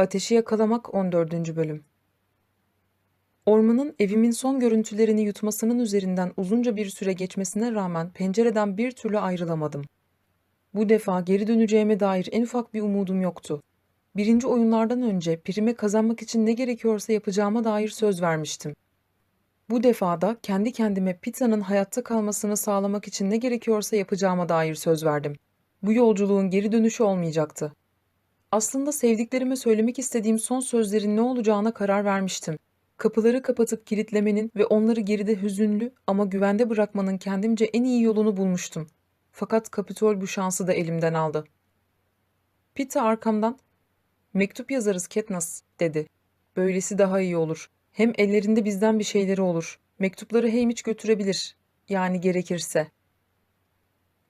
Ateşi Yakalamak 14. Bölüm Ormanın evimin son görüntülerini yutmasının üzerinden uzunca bir süre geçmesine rağmen pencereden bir türlü ayrılamadım. Bu defa geri döneceğime dair en ufak bir umudum yoktu. Birinci oyunlardan önce prime kazanmak için ne gerekiyorsa yapacağıma dair söz vermiştim. Bu defa da kendi kendime Pita'nın hayatta kalmasını sağlamak için ne gerekiyorsa yapacağıma dair söz verdim. Bu yolculuğun geri dönüşü olmayacaktı. Aslında sevdiklerime söylemek istediğim son sözlerin ne olacağına karar vermiştim. Kapıları kapatıp kilitlemenin ve onları geride hüzünlü ama güvende bırakmanın kendimce en iyi yolunu bulmuştum. Fakat Kapitol bu şansı da elimden aldı. Pita arkamdan, "Mektup yazarız Katniss," dedi. "Böylesi daha iyi olur. Hem ellerinde bizden bir şeyleri olur. Mektupları Haymitch götürebilir. Yani gerekirse."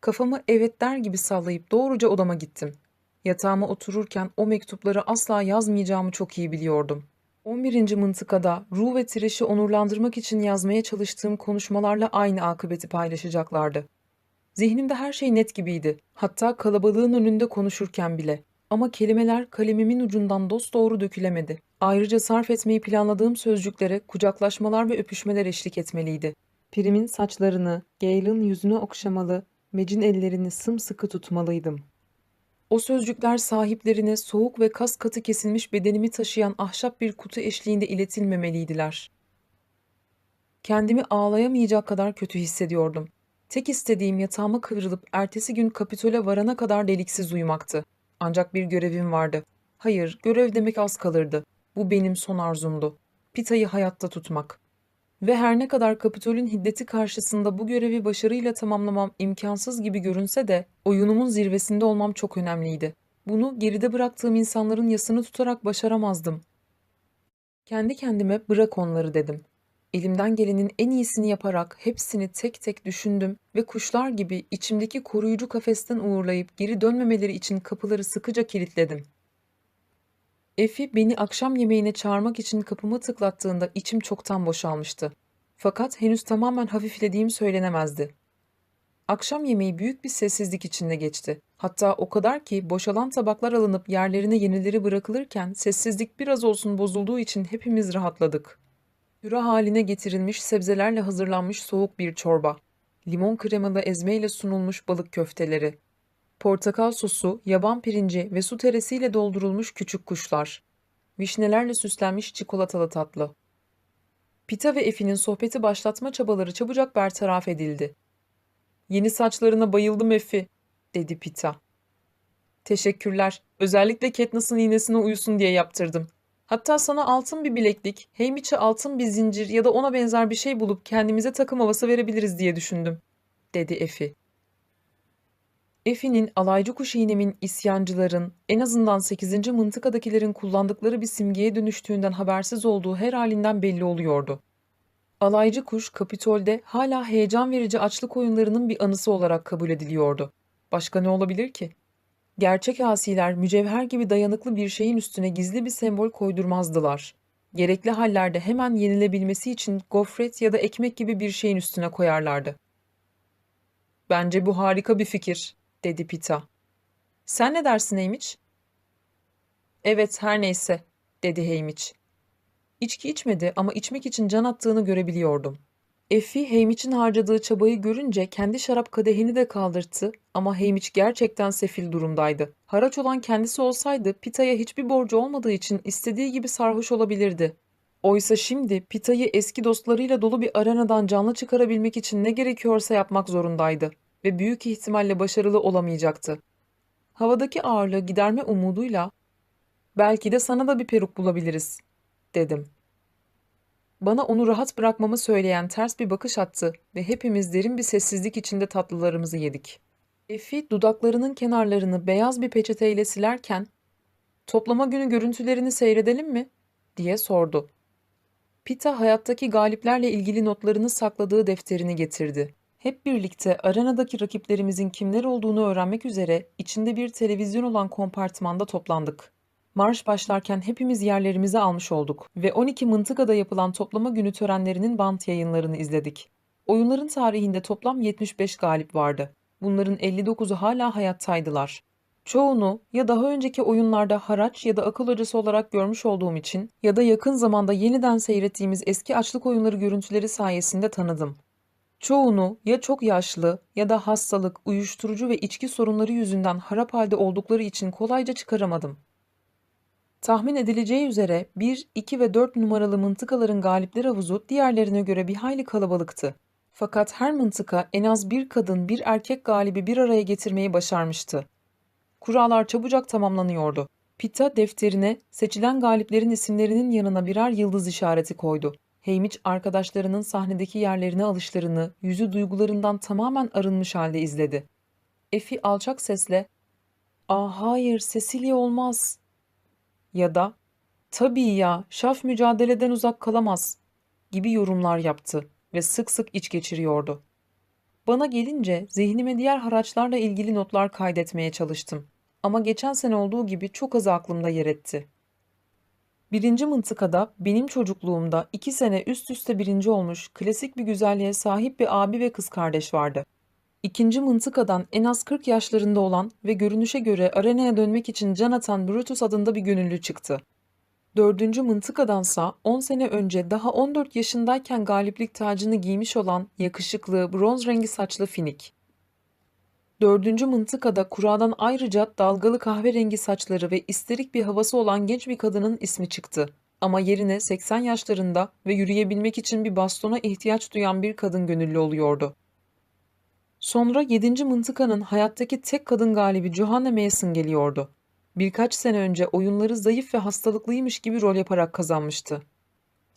Kafamı evet der gibi sallayıp doğruca odama gittim. Yatağıma otururken o mektupları asla yazmayacağımı çok iyi biliyordum. 11. mıntıkada Ru ve Trish'i onurlandırmak için yazmaya çalıştığım konuşmalarla aynı akıbeti paylaşacaklardı. Zihnimde her şey net gibiydi. Hatta kalabalığın önünde konuşurken bile. Ama kelimeler kalemimin ucundan dosdoğru dökülemedi. Ayrıca sarf etmeyi planladığım sözcüklere kucaklaşmalar ve öpüşmeler eşlik etmeliydi. Prim'in saçlarını, Gale'ın yüzünü okşamalı, Mec'in ellerini sımsıkı tutmalıydım. O sözcükler sahiplerine soğuk ve kas katı kesilmiş bedenimi taşıyan ahşap bir kutu eşliğinde iletilmemeliydiler. Kendimi ağlayamayacak kadar kötü hissediyordum. Tek istediğim yatağıma kıvrılıp ertesi gün Kapitol'e varana kadar deliksiz uyumaktı. Ancak bir görevim vardı. Hayır, görev demek az kalırdı. Bu benim son arzumdu. Pita'yı hayatta tutmak. Ve her ne kadar Kapitol'ün hiddeti karşısında bu görevi başarıyla tamamlamam imkansız gibi görünse de oyunumun zirvesinde olmam çok önemliydi. Bunu geride bıraktığım insanların yasını tutarak başaramazdım. Kendi kendime bırak onları dedim. Elimden gelenin en iyisini yaparak hepsini tek tek düşündüm ve kuşlar gibi içimdeki koruyucu kafesten uğurlayıp geri dönmemeleri için kapıları sıkıca kilitledim. Efi beni akşam yemeğine çağırmak için kapımı tıklattığında içim çoktan boşalmıştı. Fakat henüz tamamen hafiflediğim söylenemezdi. Akşam yemeği büyük bir sessizlik içinde geçti. Hatta o kadar ki boşalan tabaklar alınıp yerlerine yenileri bırakılırken sessizlik biraz olsun bozulduğu için hepimiz rahatladık. Püre haline getirilmiş sebzelerle hazırlanmış soğuk bir çorba, limon kremalı ezmeyle sunulmuş balık köfteleri, portakal sosu, yaban pirinci ve su teresiyle doldurulmuş küçük kuşlar, vişnelerle süslenmiş çikolatalı tatlı. Pita ve Efi'nin sohbeti başlatma çabaları çabucak bertaraf edildi. Yeni saçlarına bayıldım Efi, dedi Pita. Teşekkürler. Özellikle Katniss'ın iğnesine uyusun diye yaptırdım. Hatta sana altın bir bileklik, Haymitch'e altın bir zincir ya da ona benzer bir şey bulup kendimize takım havası verebiliriz diye düşündüm, dedi Efi. Efi'nin alaycı kuş iğnemin isyancıların, en azından 8. mıntıkadakilerin kullandıkları bir simgeye dönüştüğünden habersiz olduğu her halinden belli oluyordu. Alaycı kuş Kapitol'de hala heyecan verici açlık oyunlarının bir anısı olarak kabul ediliyordu. Başka ne olabilir ki? Gerçek asiler mücevher gibi dayanıklı bir şeyin üstüne gizli bir sembol koydurmazdılar. Gerekli hallerde hemen yenilebilmesi için gofret ya da ekmek gibi bir şeyin üstüne koyarlardı. Bence bu harika bir fikir, dedi Pita. Sen ne dersin Heymiç? Evet, her neyse, dedi Heymiç. İçki içmedi ama içmek için can attığını görebiliyordum. Effie Heymiç'in harcadığı çabayı görünce kendi şarap kadehini de kaldırttı ama Heymiç gerçekten sefil durumdaydı. Haraç olan kendisi olsaydı Pita'ya hiçbir borcu olmadığı için istediği gibi sarhoş olabilirdi. Oysa şimdi Pita'yı eski dostlarıyla dolu bir arenadan canlı çıkarabilmek için ne gerekiyorsa yapmak zorundaydı ve büyük ihtimalle başarılı olamayacaktı. Havadaki ağırlığı giderme umuduyla belki de sana da bir peruk bulabiliriz dedim. Bana onu rahat bırakmamı söyleyen ters bir bakış attı ve hepimiz derin bir sessizlik içinde tatlılarımızı yedik. Efi dudaklarının kenarlarını beyaz bir peçeteyle silerken "Toplama günü görüntülerini seyredelim mi?" diye sordu. Pita hayattaki galiplerle ilgili notlarını sakladığı defterini getirdi. Hep birlikte arenadaki rakiplerimizin kimler olduğunu öğrenmek üzere içinde bir televizyon olan kompartmanda toplandık. Marş başlarken hepimiz yerlerimizi almış olduk ve 12 mıntıkada yapılan toplama günü törenlerinin bant yayınlarını izledik. Oyunların tarihinde toplam 75 galip vardı. Bunların 59'u hala hayattaydılar. Çoğunu ya daha önceki oyunlarda haraç ya da akıl hocası olarak görmüş olduğum için ya da yakın zamanda yeniden seyrettiğimiz eski açlık oyunları görüntüleri sayesinde tanıdım. Çoğunu ya çok yaşlı ya da hastalık, uyuşturucu ve içki sorunları yüzünden harap halde oldukları için kolayca çıkaramadım. Tahmin edileceği üzere 1, 2 ve 4 numaralı mıntıkaların galipler havuzu diğerlerine göre bir hayli kalabalıktı. Fakat her mıntıka en az bir kadın bir erkek galibi bir araya getirmeyi başarmıştı. Kurallar çabucak tamamlanıyordu. Pita defterine seçilen galiplerin isimlerinin yanına birer yıldız işareti koydu. Heymiç arkadaşlarının sahnedeki yerlerine alışlarını, yüzü duygularından tamamen arınmış halde izledi. Efi alçak sesle ''Aa hayır, Cecilia olmaz.'' ya da ''Tabii ya, şaf mücadeleden uzak kalamaz.'' gibi yorumlar yaptı ve sık sık iç geçiriyordu. Bana gelince zihnime diğer haraçlarla ilgili notlar kaydetmeye çalıştım. Ama geçen sene olduğu gibi çok az aklımda yer etti. Birinci mıntıkada benim çocukluğumda iki sene üst üste birinci olmuş klasik bir güzelliğe sahip bir abi ve kız kardeş vardı. İkinci mıntıkadan en az 40 yaşlarında olan ve görünüşe göre arenaya dönmek için can atan Brutus adında bir gönüllü çıktı. Dördüncü mıntıkadansa 10 sene önce daha 14 yaşındayken galiplik tacını giymiş olan yakışıklı bronz rengi saçlı Finik. Dördüncü mıntıkada kuradan ayrıca dalgalı kahverengi saçları ve isterik bir havası olan genç bir kadının ismi çıktı. Ama yerine 80 yaşlarında ve yürüyebilmek için bir bastona ihtiyaç duyan bir kadın gönüllü oluyordu. Sonra 7. mıntıkanın hayattaki tek kadın galibi Johanna Mason geliyordu. Birkaç sene önce oyunları zayıf ve hastalıklıymış gibi rol yaparak kazanmıştı.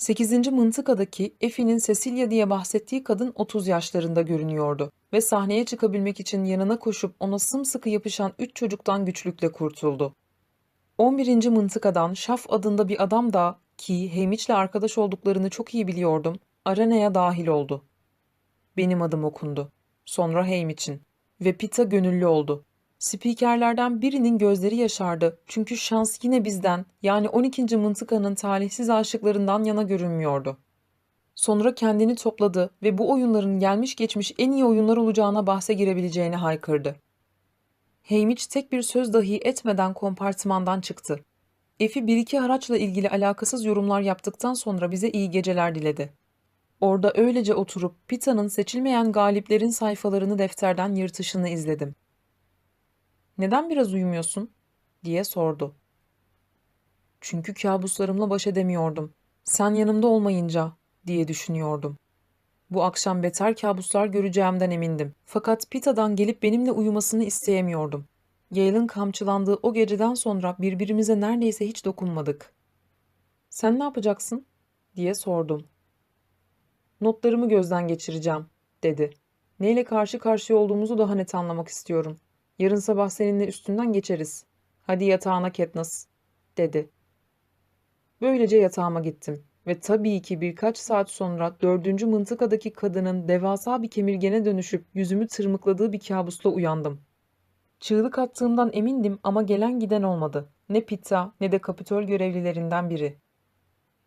8. mıntıkadaki Effie'nin Cecilia diye bahsettiği kadın 30 yaşlarında görünüyordu ve sahneye çıkabilmek için yanına koşup ona sımsıkı yapışan 3 çocuktan güçlükle kurtuldu. 11. mıntıkadan Şaf adında bir adam da ki Hamich'le arkadaş olduklarını çok iyi biliyordum, arenaya dahil oldu. Benim adım okundu. Sonra Hamich'in. Ve Pita gönüllü oldu. Spikerlerden birinin gözleri yaşardı çünkü şans yine bizden yani 12. mıntıkanın talihsiz aşıklarından yana görünmüyordu. Sonra kendini topladı ve bu oyunların gelmiş geçmiş en iyi oyunlar olacağına bahse girebileceğini haykırdı. Heymiç tek bir söz dahi etmeden kompartımandan çıktı. Efi bir iki haraçla ilgili alakasız yorumlar yaptıktan sonra bize iyi geceler diledi. Orada öylece oturup Pita'nın seçilmeyen galiplerin sayfalarını defterden yırtışını izledim. Neden biraz uyumuyorsun? diye sordu. Çünkü kabuslarımla baş edemiyordum. Sen yanımda olmayınca diye düşünüyordum. Bu akşam beter kabuslar göreceğimden emindim. Fakat Pita'dan gelip benimle uyumasını isteyemiyordum. Yale'ın kamçılandığı o geceden sonra birbirimize neredeyse hiç dokunmadık. Sen ne yapacaksın? diye sordum. Notlarımı gözden geçireceğim, dedi. Neyle karşı karşıya olduğumuzu daha net anlamak istiyorum. Yarın sabah seninle üstünden geçeriz. Hadi yatağına Katniss, dedi. Böylece yatağıma gittim ve tabii ki birkaç saat sonra dördüncü mıntıkadaki kadının devasa bir kemirgene dönüşüp yüzümü tırmıkladığı bir kabusla uyandım. Çığlık attığımdan emindim ama gelen giden olmadı. Ne Pitta ne de kapitol görevlilerinden biri.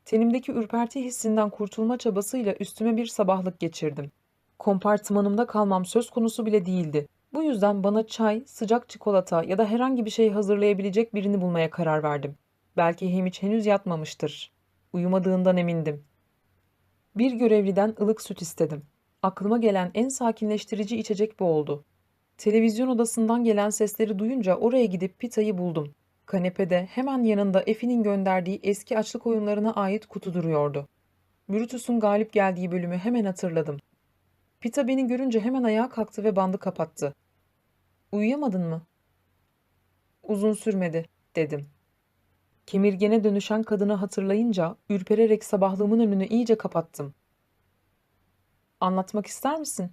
Tenimdeki ürperti hissinden kurtulma çabasıyla üstüme bir sabahlık geçirdim. Kompartımanımda kalmam söz konusu bile değildi. Bu yüzden bana çay, sıcak çikolata ya da herhangi bir şey hazırlayabilecek birini bulmaya karar verdim. Belki Hamiç henüz yatmamıştır. Uyumadığından emindim. Bir görevliden ılık süt istedim. Aklıma gelen en sakinleştirici içecek bu oldu. Televizyon odasından gelen sesleri duyunca oraya gidip Pita'yı buldum. Kanepede hemen yanında Effie'nin gönderdiği eski açlık oyunlarına ait kutu duruyordu. Brutus'un galip geldiği bölümü hemen hatırladım. Pita beni görünce hemen ayağa kalktı ve bandı kapattı. Uyuyamadın mı? Uzun sürmedi, dedim. Kemirgene dönüşen kadını hatırlayınca ürpererek sabahlığımın önünü iyice kapattım. Anlatmak ister misin?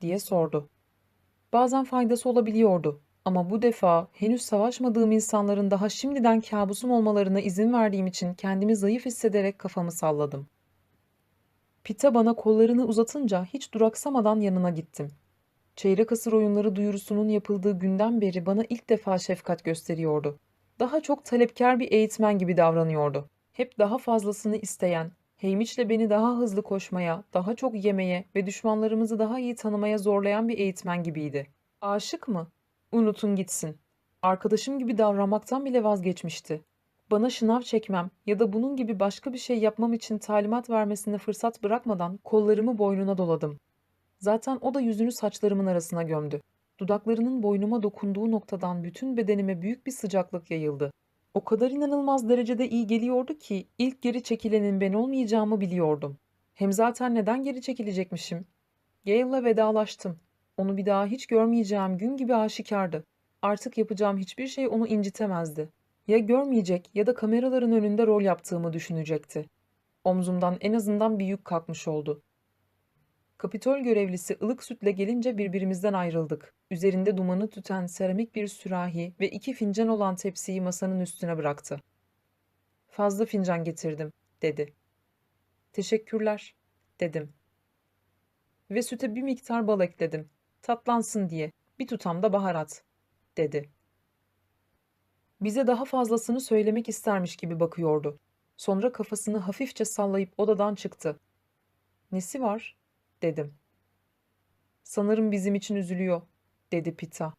diye sordu. Bazen faydası olabiliyordu ama bu defa henüz savaşmadığım insanların daha şimdiden kabusum olmalarına izin verdiğim için kendimi zayıf hissederek kafamı salladım. Pita bana kollarını uzatınca hiç duraksamadan yanına gittim. Çeyrek asır oyunları duyurusunun yapıldığı günden beri bana ilk defa şefkat gösteriyordu. Daha çok talepkar bir eğitmen gibi davranıyordu. Hep daha fazlasını isteyen, Heymiç'le beni daha hızlı koşmaya, daha çok yemeye ve düşmanlarımızı daha iyi tanımaya zorlayan bir eğitmen gibiydi. Aşık mı? Unutun gitsin. Arkadaşım gibi davranmaktan bile vazgeçmişti. Bana şınav çekmem ya da bunun gibi başka bir şey yapmam için talimat vermesine fırsat bırakmadan kollarımı boynuna doladım. Zaten o da yüzünü saçlarımın arasına gömdü. Dudaklarının boynuma dokunduğu noktadan bütün bedenime büyük bir sıcaklık yayıldı. O kadar inanılmaz derecede iyi geliyordu ki ilk geri çekilenin ben olmayacağımı biliyordum. Hem zaten neden geri çekilecekmişim? Gale'la vedalaştım. Onu bir daha hiç görmeyeceğim gün gibi aşikardı. Artık yapacağım hiçbir şey onu incitemezdi. Ya görmeyecek ya da kameraların önünde rol yaptığımı düşünecekti. Omzumdan en azından bir yük kalkmış oldu. Kapitol görevlisi ılık sütle gelince birbirimizden ayrıldık. Üzerinde dumanı tüten seramik bir sürahi ve iki fincan olan tepsiyi masanın üstüne bıraktı. Fazla fincan getirdim, dedi. Teşekkürler, dedim. Ve süte bir miktar bal ekledim. Tatlansın diye. Bir tutam da baharat, dedi. Bize daha fazlasını söylemek istermiş gibi bakıyordu. Sonra kafasını hafifçe sallayıp odadan çıktı. Nesi var? Dedim. Sanırım bizim için üzülüyor, dedi Pita.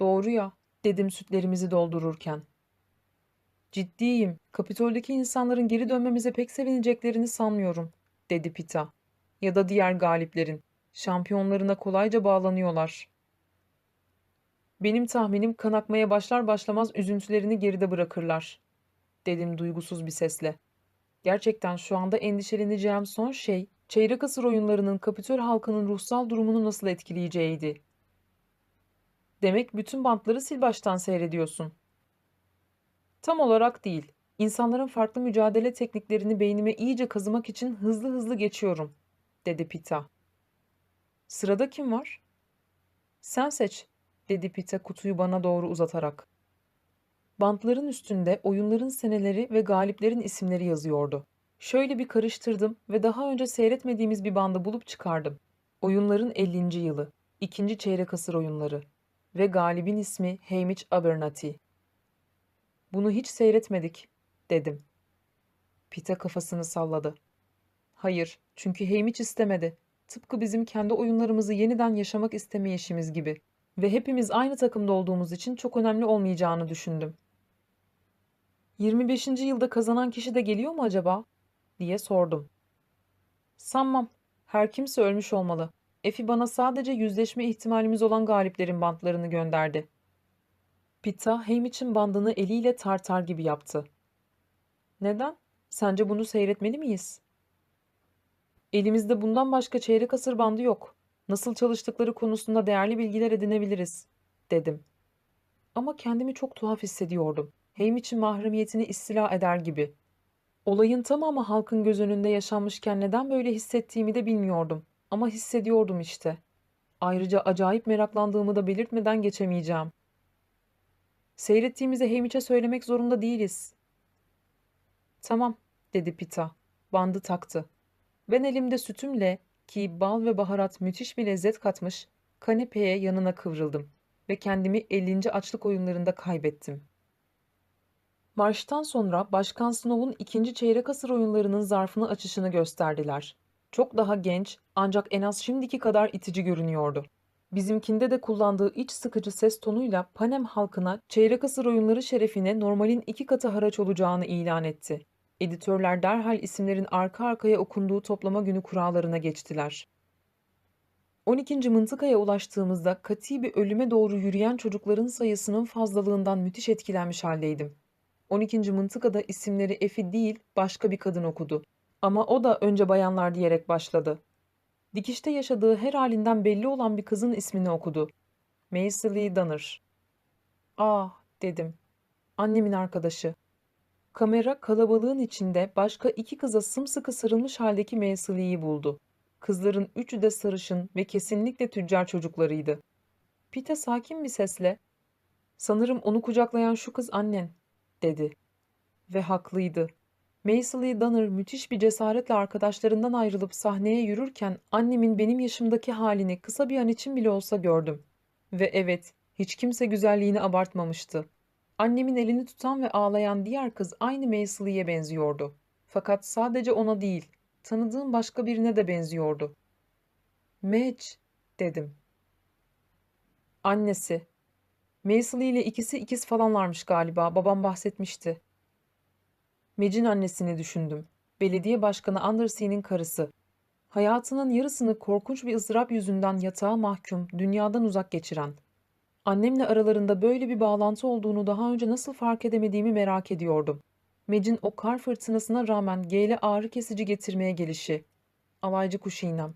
Doğru ya, dedim sütlerimizi doldururken. Ciddiyim, Kapitol'deki insanların geri dönmemize pek sevineceklerini sanmıyorum, dedi Pita. Ya da diğer galiplerin. Şampiyonlarına kolayca bağlanıyorlar. Benim tahminim kan akmaya başlar başlamaz üzüntülerini geride bırakırlar, dedim duygusuz bir sesle. Gerçekten şu anda endişeleneceğim son şey çeyrek asır oyunlarının Kapitol halkının ruhsal durumunu nasıl etkileyeceğiydi. Demek bütün bantları sil baştan seyrediyorsun. Tam olarak değil. İnsanların farklı mücadele tekniklerini beynime iyice kazımak için hızlı hızlı geçiyorum, dedi Pita. Sırada kim var? Sen seç, dedi Pita kutuyu bana doğru uzatarak. Bantların üstünde oyunların seneleri ve galiplerin isimleri yazıyordu. Şöyle bir karıştırdım ve daha önce seyretmediğimiz bir bandı bulup çıkardım. Oyunların 50. yılı, ikinci çeyrek asır oyunları ve galibin ismi Hamish Abernathy. Bunu hiç seyretmedik, dedim. Pita kafasını salladı. Hayır, çünkü Hamish istemedi. Tıpkı bizim kendi oyunlarımızı yeniden yaşamak istemeyişimiz gibi. Ve hepimiz aynı takımda olduğumuz için çok önemli olmayacağını düşündüm. 25. yılda kazanan kişi de geliyor mu acaba? Diye sordum. Sanmam. Her kimse ölmüş olmalı. Efi bana sadece yüzleşme ihtimalimiz olan galiplerin bantlarını gönderdi. Pita Hamish'in bandını eliyle tartar gibi yaptı. Neden? Sence bunu seyretmeli miyiz? Elimizde bundan başka çeyrek asır bandı yok. Nasıl çalıştıkları konusunda değerli bilgiler edinebiliriz, dedim. Ama kendimi çok tuhaf hissediyordum. Hamish'in mahremiyetini istila eder gibi. Olayın tamamı halkın göz önünde yaşanmışken neden böyle hissettiğimi de bilmiyordum. Ama hissediyordum işte. Ayrıca acayip meraklandığımı da belirtmeden geçemeyeceğim. Seyrettiğimizi Hamish'e söylemek zorunda değiliz. Tamam, dedi Pita. Bandı taktı. Ben elimde sütümle, ki bal ve baharat müthiş bir lezzet katmış, kanepeye yanına kıvrıldım ve kendimi 50. açlık oyunlarında kaybettim. Marştan sonra Başkan Snow'un ikinci çeyrek asır oyunlarının zarfını açışını gösterdiler. Çok daha genç ancak en az şimdiki kadar itici görünüyordu. Bizimkinde de kullandığı iç sıkıcı ses tonuyla Panem halkına çeyrek asır oyunları şerefine normalin iki katı haraç olacağını ilan etti. Editörler derhal isimlerin arka arkaya okunduğu toplama günü kurallarına geçtiler. 12. mıntıkaya ulaştığımızda kati bir ölüme doğru yürüyen çocukların sayısının fazlalığından müthiş etkilenmiş haldeydim. 12. mıntıkada isimleri Efi değil başka bir kadın okudu. Ama o da önce bayanlar diyerek başladı. Dikişte yaşadığı her halinden belli olan bir kızın ismini okudu. Macy Lee Donner. Ah dedim. Annemin arkadaşı. Kamera kalabalığın içinde başka iki kıza sımsıkı sarılmış haldeki Macy Lee'yi buldu. Kızların üçü de sarışın ve kesinlikle tüccar çocuklarıydı. Pete sakin bir sesle, ''Sanırım onu kucaklayan şu kız annen.'' Dedi. Ve haklıydı. Maisily Donner müthiş bir cesaretle arkadaşlarından ayrılıp sahneye yürürken annemin benim yaşımdaki halini kısa bir an için bile olsa gördüm. Ve evet, hiç kimse güzelliğini abartmamıştı. Annemin elini tutan ve ağlayan diğer kız aynı Maisily'ye benziyordu. Fakat sadece ona değil, tanıdığım başka birine de benziyordu. Madge, dedim. Annesi. Maisel ile ikisi ikiz falanlarmış galiba. Babam bahsetmişti. Mec'in annesini düşündüm. Belediye başkanı Anderson'in karısı. Hayatının yarısını korkunç bir ızdırap yüzünden yatağa mahkum, dünyadan uzak geçiren. Annemle aralarında böyle bir bağlantı olduğunu daha önce nasıl fark edemediğimi merak ediyordum. Mec'in o kar fırtınasına rağmen Gail'e ağrı kesici getirmeye gelişi. Alaycı kuş iğnem.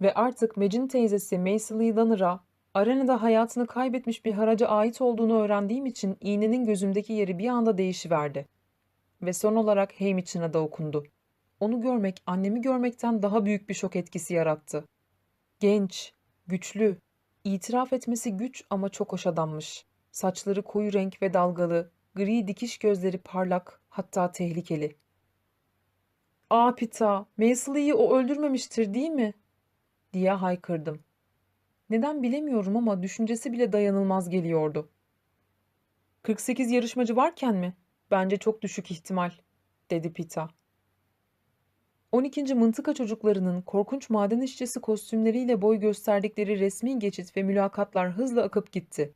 Ve artık Mec'in teyzesi Maisel Lee Danner'a arenada hayatını kaybetmiş bir haraca ait olduğunu öğrendiğim için iğnenin gözümdeki yeri bir anda değişiverdi. Ve son olarak Haymitch'in adı okundu. Onu görmek, annemi görmekten daha büyük bir şok etkisi yarattı. Genç, güçlü, itiraf etmesi güç ama çok hoş adammış. Saçları koyu renk ve dalgalı, gri dikiş gözleri parlak, hatta tehlikeli. ''Aa Pita, Maisley'i o öldürmemiştir değil mi?'' diye haykırdım. Neden bilemiyorum ama düşüncesi bile dayanılmaz geliyordu. 48 yarışmacı varken mi? Bence çok düşük ihtimal, dedi Pita. 12. mıntıka çocuklarının korkunç maden işçisi kostümleriyle boy gösterdikleri resmi geçit ve mülakatlar hızla akıp gitti.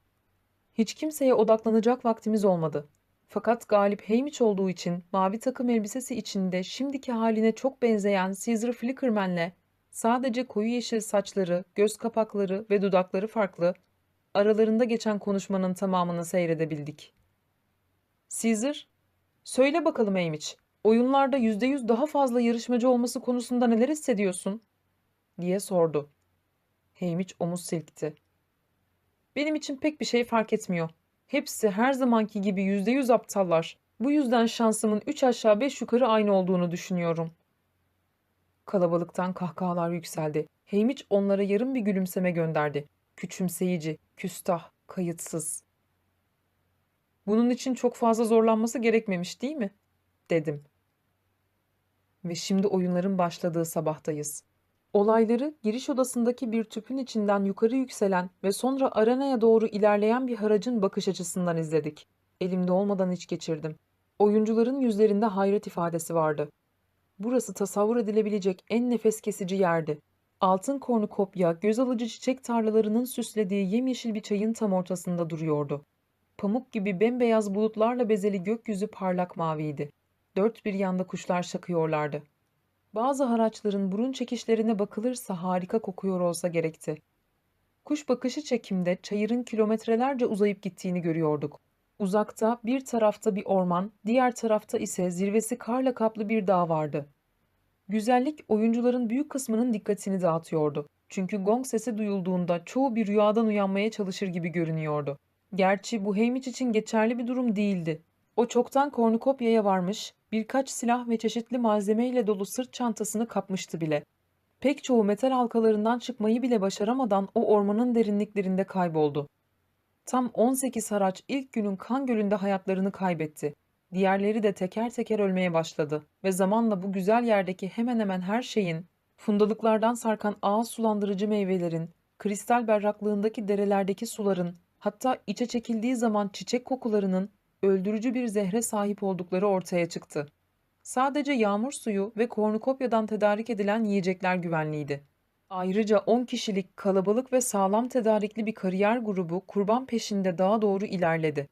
Hiç kimseye odaklanacak vaktimiz olmadı. Fakat galip Heymiç olduğu için mavi takım elbisesi içinde şimdiki haline çok benzeyen Caesar Flickerman'le sadece koyu yeşil saçları, göz kapakları ve dudakları farklı, aralarında geçen konuşmanın tamamını seyredebildik. Caesar, söyle bakalım Heymiç, oyunlarda yüzde yüz daha fazla yarışmacı olması konusunda neler hissediyorsun? diye sordu. Heymiç omuz silkti. Benim için pek bir şey fark etmiyor. Hepsi her zamanki gibi yüzde yüz aptallar. Bu yüzden şansımın üç aşağı beş yukarı aynı olduğunu düşünüyorum. Kalabalıktan kahkahalar yükseldi. Heymiç onlara yarım bir gülümseme gönderdi. Küçümseyici, küstah, kayıtsız. Bunun için çok fazla zorlanması gerekmemiş değil mi? Dedim. Ve şimdi oyunların başladığı sabahtayız. Olayları giriş odasındaki bir tüpün içinden yukarı yükselen ve sonra arenaya doğru ilerleyen bir haracın bakış açısından izledik. Elimde olmadan iç geçirdim. Oyuncuların yüzlerinde hayret ifadesi vardı. Burası tasavvur edilebilecek en nefes kesici yerdi. Altın kornukopya, göz alıcı çiçek tarlalarının süslediği yemyeşil bir çayın tam ortasında duruyordu. Pamuk gibi bembeyaz bulutlarla bezeli gökyüzü parlak maviydi. Dört bir yanda kuşlar şakıyorlardı. Bazı haraçların burun çekişlerine bakılırsa harika kokuyor olsa gerekti. Kuş bakışı çekimde çayırın kilometrelerce uzayıp gittiğini görüyorduk. Uzakta bir tarafta bir orman, diğer tarafta ise zirvesi karla kaplı bir dağ vardı. Güzellik oyuncuların büyük kısmının dikkatini dağıtıyordu. Çünkü gong sesi duyulduğunda çoğu bir rüyadan uyanmaya çalışır gibi görünüyordu. Gerçi bu Heymiç için geçerli bir durum değildi. O çoktan kornukopyaya varmış, birkaç silah ve çeşitli malzemeyle dolu sırt çantasını kapmıştı bile. Pek çoğu metal halkalarından çıkmayı bile başaramadan o ormanın derinliklerinde kayboldu. Tam 18 haraç ilk günün kan gölünde hayatlarını kaybetti. Diğerleri de teker teker ölmeye başladı ve zamanla bu güzel yerdeki hemen hemen her şeyin, fundalıklardan sarkan ağız sulandırıcı meyvelerin, kristal berraklığındaki derelerdeki suların, hatta içe çekildiği zaman çiçek kokularının öldürücü bir zehre sahip oldukları ortaya çıktı. Sadece yağmur suyu ve kornukopyadan tedarik edilen yiyecekler güvenliydi. Ayrıca 10 kişilik kalabalık ve sağlam tedarikli bir kariyer grubu kurban peşinde dağa doğru ilerledi.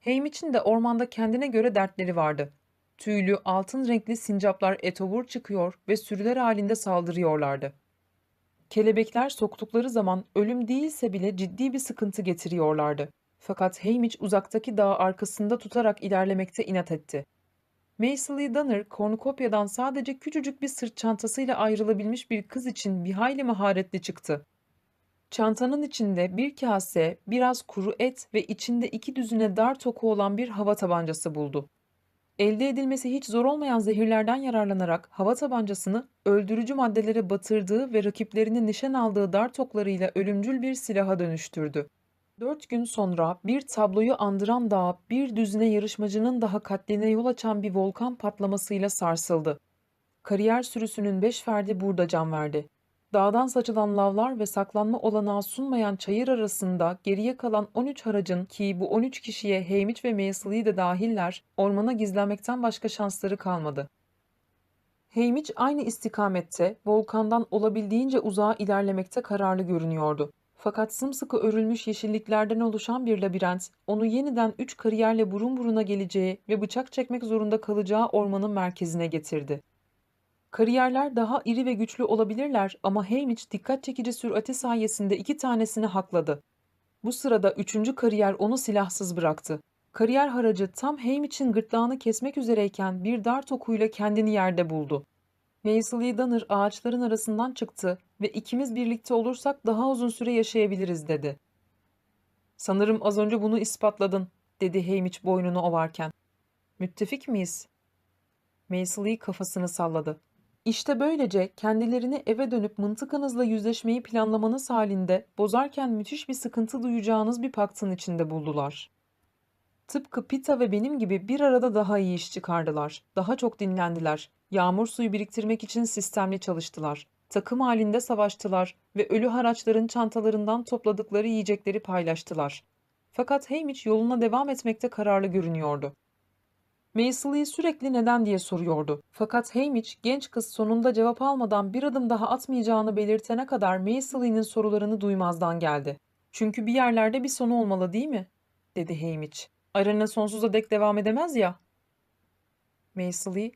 Heymiç'in de ormanda kendine göre dertleri vardı. Tüylü, altın renkli sincaplar etobur çıkıyor ve sürüler halinde saldırıyorlardı. Kelebekler soktukları zaman ölüm değilse bile ciddi bir sıkıntı getiriyorlardı. Fakat Hamish uzaktaki dağı arkasında tutarak ilerlemekte inat etti. Maisel Dunner, kornukopyadan sadece küçücük bir sırt çantasıyla ayrılabilmiş bir kız için bir hayli maharetli çıktı. Çantanın içinde bir kase, biraz kuru et ve içinde iki düzüne dar toku olan bir hava tabancası buldu. Elde edilmesi hiç zor olmayan zehirlerden yararlanarak hava tabancasını öldürücü maddelere batırdığı ve rakiplerini nişan aldığı dar toklarıyla ölümcül bir silaha dönüştürdü. Dört gün sonra bir tabloyu andıran dağ bir düzine yarışmacının daha katline yol açan bir volkan patlamasıyla sarsıldı. Kariyer sürüsünün beş ferdi burada can verdi. Dağdan saçılan lavlar ve saklanma olanağı sunmayan çayır arasında geriye kalan 13 haracın ki bu 13 kişiye Heymiç ve Meyasılı'yı de dahiller ormana gizlenmekten başka şansları kalmadı. Heymiç aynı istikamette volkandan olabildiğince uzağa ilerlemekte kararlı görünüyordu. Fakat sımsıkı örülmüş yeşilliklerden oluşan bir labirent, onu yeniden üç kariyerle burun buruna geleceği ve bıçak çekmek zorunda kalacağı ormanın merkezine getirdi. Kariyerler daha iri ve güçlü olabilirler ama Haymitch dikkat çekici sürati sayesinde iki tanesini hakladı. Bu sırada üçüncü kariyer onu silahsız bıraktı. Kariyer haracı tam Haymitch'in gırtlağını kesmek üzereyken bir dart okuyla kendini yerde buldu. Maisley Donner ağaçların arasından çıktı ve ikimiz birlikte olursak daha uzun süre yaşayabiliriz dedi. Sanırım az önce bunu ispatladın, dedi Haymitch boynunu ovarken. Müttefik miyiz? Maisley kafasını salladı. İşte böylece kendilerini eve dönüp mıntıkanızla yüzleşmeyi planlamanız halinde bozarken müthiş bir sıkıntı duyacağınız bir paktın içinde buldular. Tıpkı Pita ve benim gibi bir arada daha iyi iş çıkardılar. Daha çok dinlendiler. Yağmur suyu biriktirmek için sistemli çalıştılar. Takım halinde savaştılar ve ölü haraçların çantalarından topladıkları yiyecekleri paylaştılar. Fakat Haymitch yoluna devam etmekte kararlı görünüyordu. Maisley sürekli neden diye soruyordu. Fakat Haymitch genç kız sonunda cevap almadan bir adım daha atmayacağını belirtene kadar Maisley'nin sorularını duymazdan geldi. Çünkü bir yerlerde bir sonu olmalı değil mi? dedi Haymitch. Arena sonsuza dek devam edemez ya. Maisley,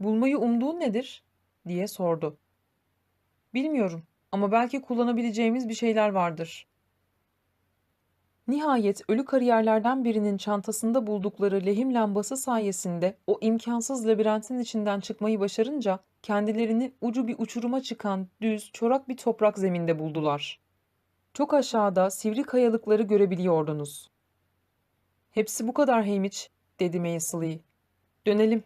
bulmayı umduğun nedir? diye sordu. Bilmiyorum ama belki kullanabileceğimiz bir şeyler vardır. Nihayet ölü kariyerlerden birinin çantasında buldukları lehim lambası sayesinde o imkansız labirentin içinden çıkmayı başarınca kendilerini ucu bir uçuruma çıkan düz, çorak bir toprak zeminde buldular. Çok aşağıda sivri kayalıkları görebiliyordunuz. Hepsi bu kadar Haymitch, dedi Maisley. Dönelim.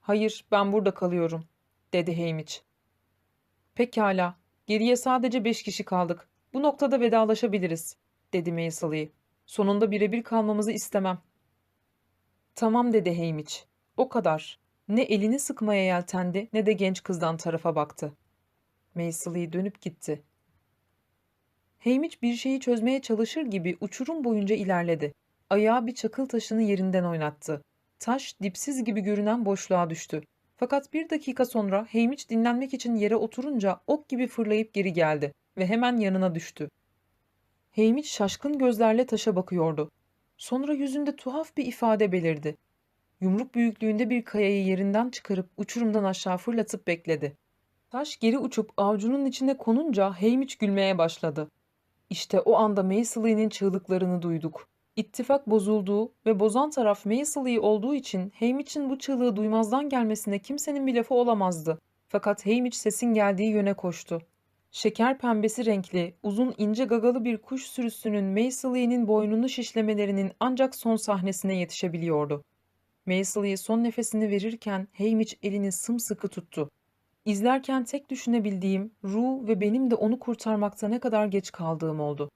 Hayır, ben burada kalıyorum, dedi Haymitch. Pekala, geriye sadece beş kişi kaldık. Bu noktada vedalaşabiliriz, dedi Maisley. Sonunda birebir kalmamızı istemem. Tamam dedi Haymitch. O kadar. Ne elini sıkmaya yeltendi ne de genç kızdan tarafa baktı. Maisley dönüp gitti. Haymitch bir şeyi çözmeye çalışır gibi uçurum boyunca ilerledi. Ayağı bir çakıl taşını yerinden oynattı. Taş dipsiz gibi görünen boşluğa düştü. Fakat bir dakika sonra Haymitch dinlenmek için yere oturunca ok gibi fırlayıp geri geldi ve hemen yanına düştü. Haymitch şaşkın gözlerle taşa bakıyordu. Sonra yüzünde tuhaf bir ifade belirdi. Yumruk büyüklüğünde bir kayayı yerinden çıkarıp uçurumdan aşağı fırlatıp bekledi. Taş geri uçup avcunun içine konunca Haymitch gülmeye başladı. İşte o anda Maisley'nin çığlıklarını duyduk. İttifak bozulduğu ve bozan taraf Maisley olduğu için Haymitch'in bu çığlığı duymazdan gelmesine kimsenin bir lafı olamazdı. Fakat Haymitch sesin geldiği yöne koştu. Şeker pembesi renkli, uzun ince gagalı bir kuş sürüsünün Maisley'nin boynunu şişlemelerinin ancak son sahnesine yetişebiliyordu. Maisley son nefesini verirken Haymitch elini sımsıkı tuttu. İzlerken tek düşünebildiğim Ru ve benim de onu kurtarmakta ne kadar geç kaldığım oldu.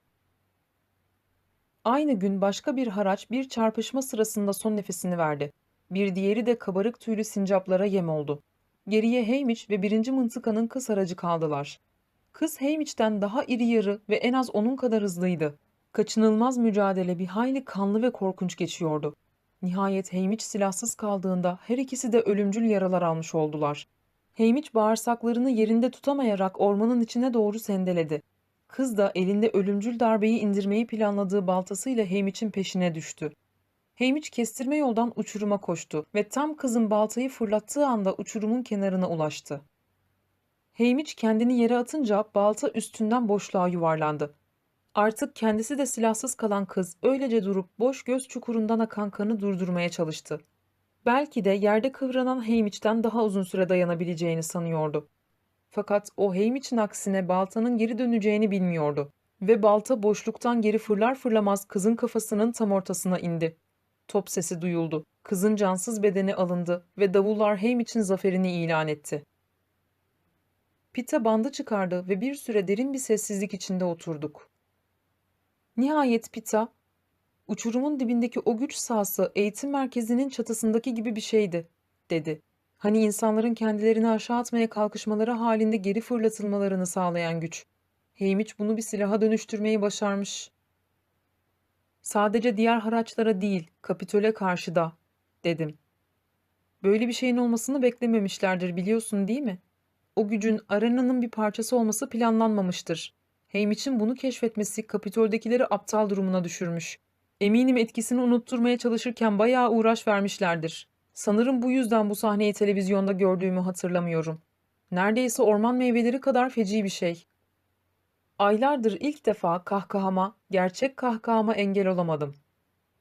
Aynı gün başka bir haraç bir çarpışma sırasında son nefesini verdi. Bir diğeri de kabarık tüylü sincaplara yem oldu. Geriye Haymitch ve birinci mıntıkanın kız haracı kaldılar. Kız Haymitch'ten daha iri yarı ve en az onun kadar hızlıydı. Kaçınılmaz mücadele bir hayli kanlı ve korkunç geçiyordu. Nihayet Haymitch silahsız kaldığında her ikisi de ölümcül yaralar almış oldular. Haymitch bağırsaklarını yerinde tutamayarak ormanın içine doğru sendeledi. Kız da elinde ölümcül darbeyi indirmeyi planladığı baltasıyla Haymitch'in peşine düştü. Haymitch kestirme yoldan uçuruma koştu ve tam kızın baltayı fırlattığı anda uçurumun kenarına ulaştı. Haymitch kendini yere atınca balta üstünden boşluğa yuvarlandı. Artık kendisi de silahsız kalan kız öylece durup boş göz çukurundan akan kanı durdurmaya çalıştı. Belki de yerde kıvranan Haymitch'ten daha uzun süre dayanabileceğini sanıyordu. Fakat o Haymitch'in aksine baltanın geri döneceğini bilmiyordu. Ve balta boşluktan geri fırlar fırlamaz kızın kafasının tam ortasına indi. Top sesi duyuldu. Kızın cansız bedeni alındı ve davullar Haymitch'in zaferini ilan etti. Pita bandı çıkardı ve bir süre derin bir sessizlik içinde oturduk. Nihayet Pita, uçurumun dibindeki o güç sahası eğitim merkezinin çatısındaki gibi bir şeydi, dedi. Hani insanların kendilerini aşağı atmaya kalkışmaları halinde geri fırlatılmalarını sağlayan güç. Haymitch bunu bir silaha dönüştürmeyi başarmış. Sadece diğer haraçlara değil, Kapitol'e karşı da, dedim. Böyle bir şeyin olmasını beklememişlerdir biliyorsun değil mi? O gücün arenanın bir parçası olması planlanmamıştır. Hamich'in bunu keşfetmesi Kapitol'dekileri aptal durumuna düşürmüş. Eminim etkisini unutturmaya çalışırken bayağı uğraş vermişlerdir. Sanırım bu yüzden bu sahneyi televizyonda gördüğümü hatırlamıyorum. Neredeyse orman meyveleri kadar feci bir şey. Aylardır ilk defa kahkahama, gerçek kahkahama engel olamadım.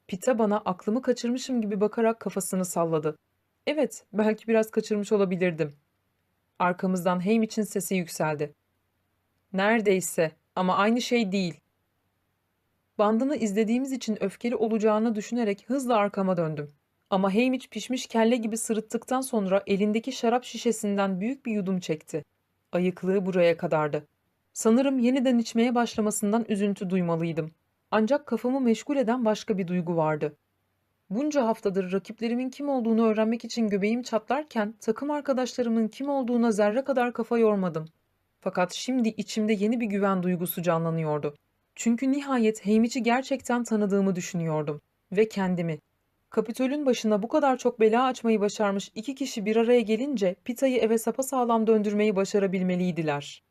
Pita bana aklımı kaçırmışım gibi bakarak kafasını salladı. Evet, belki biraz kaçırmış olabilirdim. Arkamızdan Hamich'in sesi yükseldi. Neredeyse ama aynı şey değil. Bandını izlediğimiz için öfkeli olacağını düşünerek hızla arkama döndüm. Ama Hamish pişmiş kelle gibi sırıttıktan sonra elindeki şarap şişesinden büyük bir yudum çekti. Ayıklığı buraya kadardı. Sanırım yeniden içmeye başlamasından üzüntü duymalıydım. Ancak kafamı meşgul eden başka bir duygu vardı. Bunca haftadır rakiplerimin kim olduğunu öğrenmek için göbeğim çatlarken takım arkadaşlarımın kim olduğuna zerre kadar kafa yormadım. Fakat şimdi içimde yeni bir güven duygusu canlanıyordu. Çünkü nihayet Hamich'i gerçekten tanıdığımı düşünüyordum. Ve kendimi. Kapitol'ün başına bu kadar çok bela açmayı başarmış iki kişi bir araya gelince Pita'yı eve sapasağlam döndürmeyi başarabilmeliydiler.